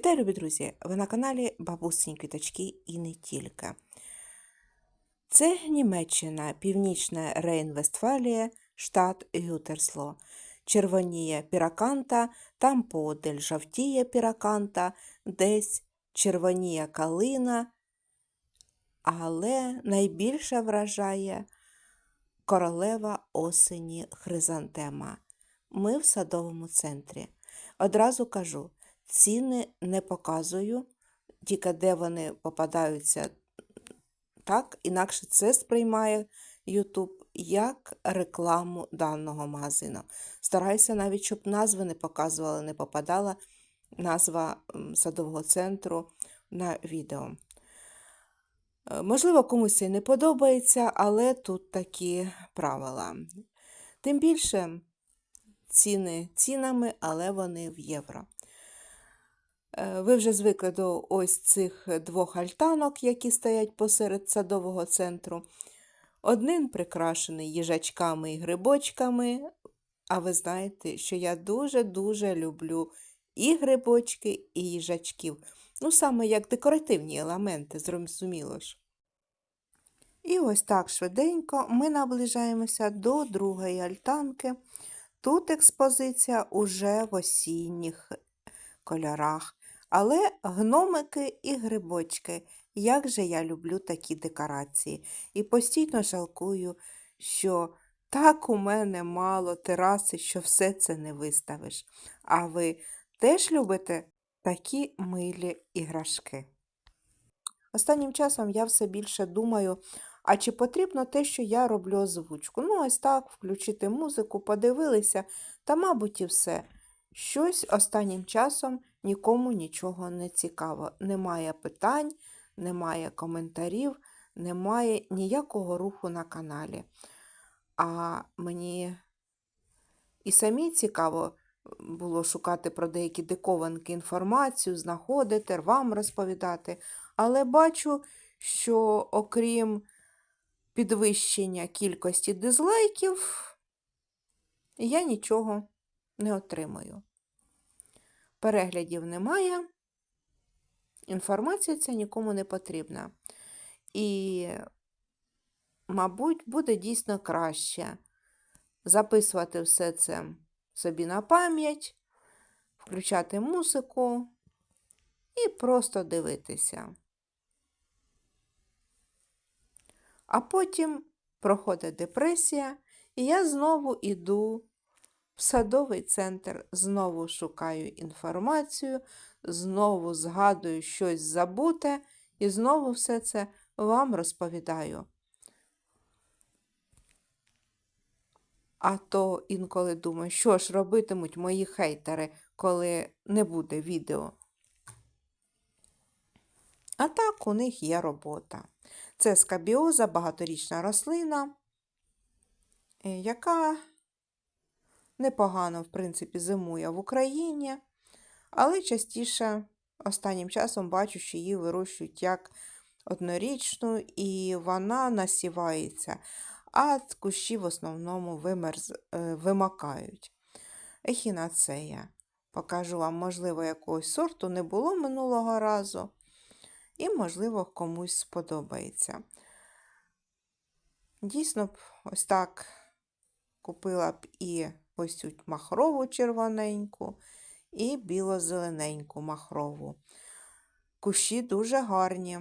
Вітаю, любі друзі! Ви на каналі Бабусині Квіточки і не тільки. Це Німеччина, Північна Рейн-Вестфалія, штат Гютерсло. Червоніє піраканта, там подаль жовтіє піраканта, десь червоніє калина, але найбільше вражає королева осені хризантема. Ми в садовому центрі. Одразу кажу, ціни не показую, тільки де вони попадаються так, інакше це сприймає YouTube як рекламу даного магазину. Стараюся навіть, щоб назви не показували, не попадала назва садового центру на відео. Е, Можливо, комусь це не подобається, але тут такі правила. Тим більше ціни цінами, але вони в євро. Е, Ви вже звикли до ось цих двох альтанок, які стоять посеред садового центру. Один прикрашений їжачками і грибочками. А ви знаєте, що я дуже-дуже люблю і грибочки, і їжачків. Ну, саме як декоративні елементи, зрозуміло ж. І ось так швиденько ми наближаємося до другої альтанки. Тут експозиція уже в осінніх кольорах. Але гномики і грибочки, як же я люблю такі декорації. І постійно жалкую, що так у мене мало тераси, що все це не виставиш. А ви теж любите такі милі іграшки? Останнім часом я все більше думаю, а чи потрібно те, що я роблю озвучку? Ну, ось так, включити музику, подивилися, та, мабуть, і все. Щось останнім часом нікому нічого не цікаво. Немає питань, немає коментарів, немає ніякого руху на каналі. А мені і самі цікаво було шукати про деякі дикованки інформацію, знаходити, вам розповідати. Але бачу, що окрім підвищення кількості дизлайків, я нічого не отримую. Переглядів немає, інформація ця нікому не потрібна. І, мабуть, буде дійсно краще записувати все це собі на пам'ять, включати музику і просто дивитися. А потім проходить депресія, і я знову іду в садовий центр, знову шукаю інформацію, знову згадую щось забуте і знову все це вам розповідаю. А то інколи думаю, що ж робитимуть мої хейтери, коли не буде відео. А так у них є робота. Це скабіоза, багаторічна рослина, яка непогано, в принципі, зимує в Україні, але частіше останнім часом бачу, що її вирощують як однорічну, і вона насівається, а кущі в основному вимерз, е, вимакають. Ехінацея. Покажу вам, можливо, якогось сорту не було минулого разу. І, можливо, комусь сподобається. Дійсно б, ось так купила б і ось цю махрову червоненьку, і біло-зелененьку махрову. Кущі дуже гарні.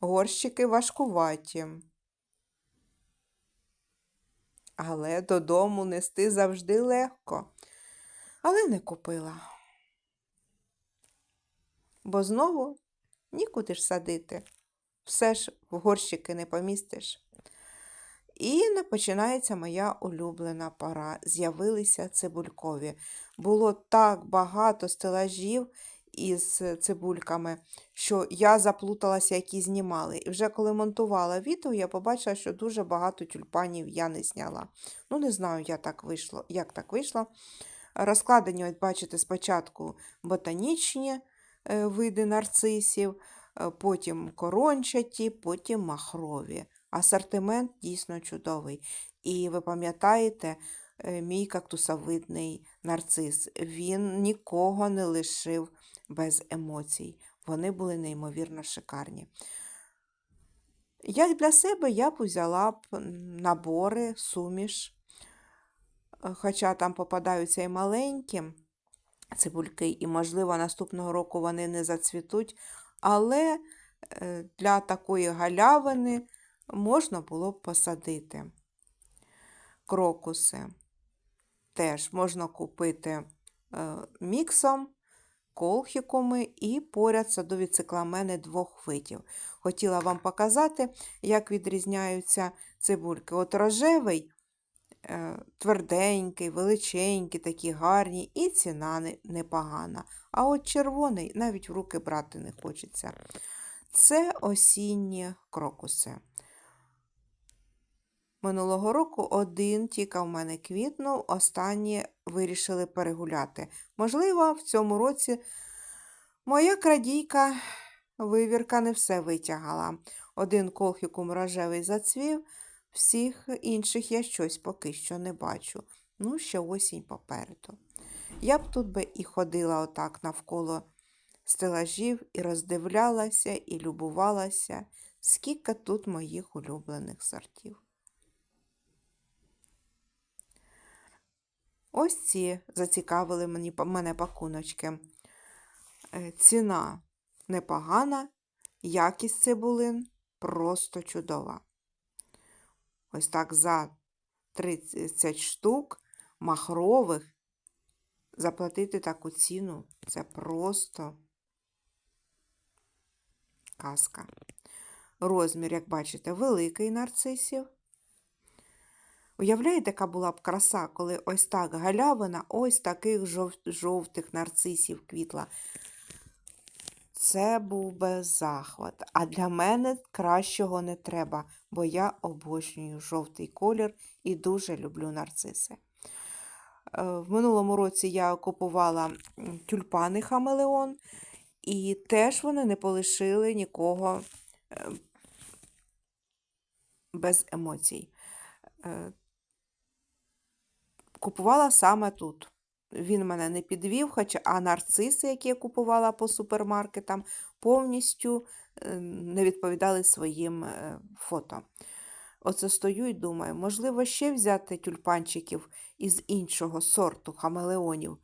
Горщики важкуваті. Але додому нести завжди легко. Але не купила. Бо знову нікуди ж садити. Все ж в горщики не помістиш. І починається моя улюблена пора. З'явилися цибулькові. Було так багато стелажів із цибульками, що я заплуталася, які знімали. І вже коли монтувала відео, я побачила, що дуже багато тюльпанів я не зняла. Ну, не знаю, як так вийшло. Як так вийшло. Розкладені, от бачите, спочатку ботанічні е, види нарцисів, е, потім корончаті, потім махрові. Асортимент дійсно чудовий. І ви пам'ятаєте, е, мій кактусовидний нарцис. Він нікого не лишив без емоцій. Вони були неймовірно шикарні. Як для себе я б взяла б набори, суміш, Е, хоча там попадаються і маленькі цибульки, і, можливо, наступного року вони не зацвітуть, але е, для такої галявини можна було б посадити крокуси. Теж можна купити е, міксом, колхікуми і поряд садові цикламени двох видів. Хотіла вам показати, як відрізняються цибульки. От рожевий, е, тверденький, величенький, такі гарні, і ціна непогана. А от червоний навіть в руки брати не хочеться. Це осінні крокуси. Минулого року один тільки в мене квітнув, останні вирішили перегуляти. Можливо, в цьому році моя крадійка вивірка не все витягала. Один колхікум рожевий зацвів, всіх інших я щось поки що не бачу. Ну, ще осінь попереду. Я б тут би і ходила отак навколо стелажів, і роздивлялася, і любувалася, скільки тут моїх улюблених сортів. Ось ці зацікавили мені, мене пакуночки. Е, Ціна непогана, якість цибулин просто чудова. Ось так за 30 штук махрових заплатити таку ціну це просто казка. Розмір, як бачите, великий нарцисів. Уявляєте, яка була б краса, коли ось так галявина, ось таких жов- жовтих нарцисів квітла. Це був би захват. А для мене кращого не треба, бо я обожнюю жовтий колір і дуже люблю нарциси. Е, В минулому році я купувала тюльпани Хамелеон, і теж вони не полишили нікого е, без емоцій. Купувала саме тут. Він мене не підвів, хоча а нарциси, які я купувала по супермаркетам, повністю е, не відповідали своїм е, фото. Оце стою і думаю, можливо, ще взяти тюльпанчиків із іншого сорту хамелеонів.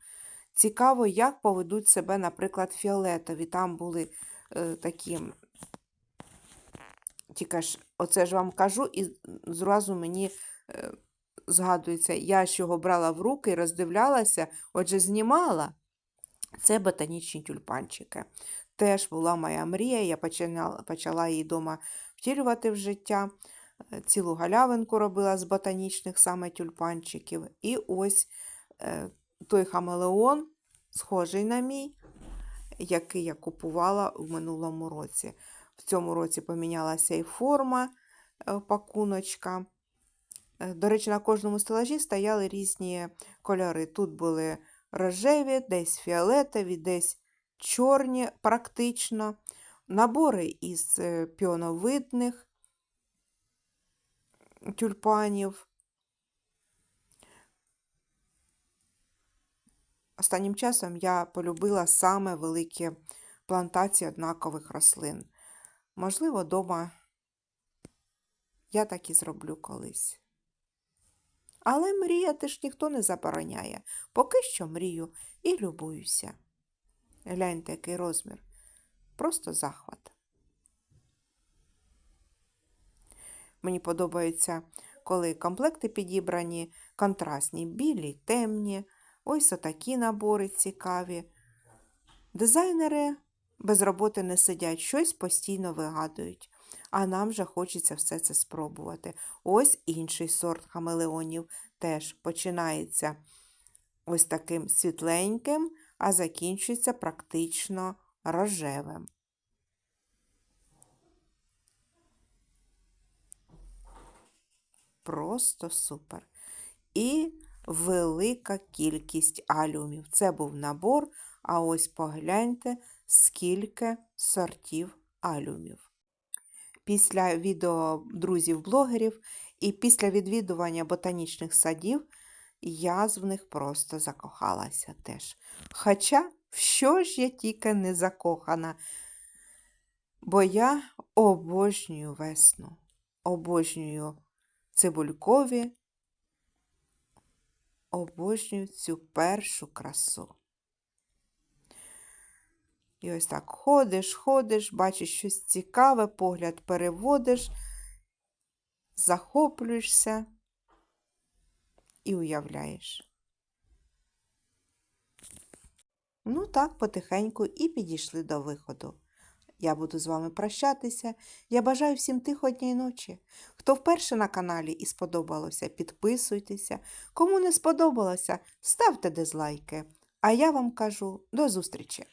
Цікаво, як поведуть себе, наприклад, фіолетові. Там були е, такі. Тільки ж, оце ж вам кажу, і зразу мені е, згадується, я ж його брала в руки роздивлялася, отже, знімала. Це ботанічні тюльпанчики. Теж була моя мрія, я починала, почала її вдома втілювати в життя. Е, Цілу галявинку робила з ботанічних саме тюльпанчиків. І ось е, той хамелеон, схожий на мій, який я купувала в минулому році. В цьому році помінялася і форма е, пакуночка. До речі, на кожному стелажі стояли різні кольори. Тут були рожеві, десь фіолетові, десь чорні, практично. Набори із е, піоновидних тюльпанів. Останнім часом я полюбила саме великі плантації однакових рослин. Можливо, дома я так і зроблю колись. Але мріяти ж ніхто не забороняє. Поки що мрію і любуюся. Гляньте, який розмір. Просто захват. Мені подобається, коли комплекти підібрані, контрастні, білі, темні. Ось отакі набори цікаві. Дизайнери без роботи не сидять, щось постійно вигадують. А нам же хочеться все це спробувати. Ось інший сорт хамелеонів теж починається ось таким світленьким, а закінчується практично рожевим. Просто супер. І велика кількість алюмів. Це був набор, а ось погляньте, скільки сортів алюмів. Після відео друзів-блогерів і після відвідування ботанічних садів я в них просто закохалася теж. Хоча, в що ж я тільки не закохана, бо я обожнюю весну, обожнюю цибулькові, обожнюю цю першу красу. І ось так ходиш, ходиш, бачиш щось цікаве, погляд переводиш, захоплюєшся і уявляєш. Ну так, потихеньку і підійшли до виходу. Я буду з вами прощатися. Я бажаю всім тихої ночі. Хто вперше на каналі і сподобалося, підписуйтеся. Кому не сподобалося, ставте дизлайки. А я вам кажу до зустрічі!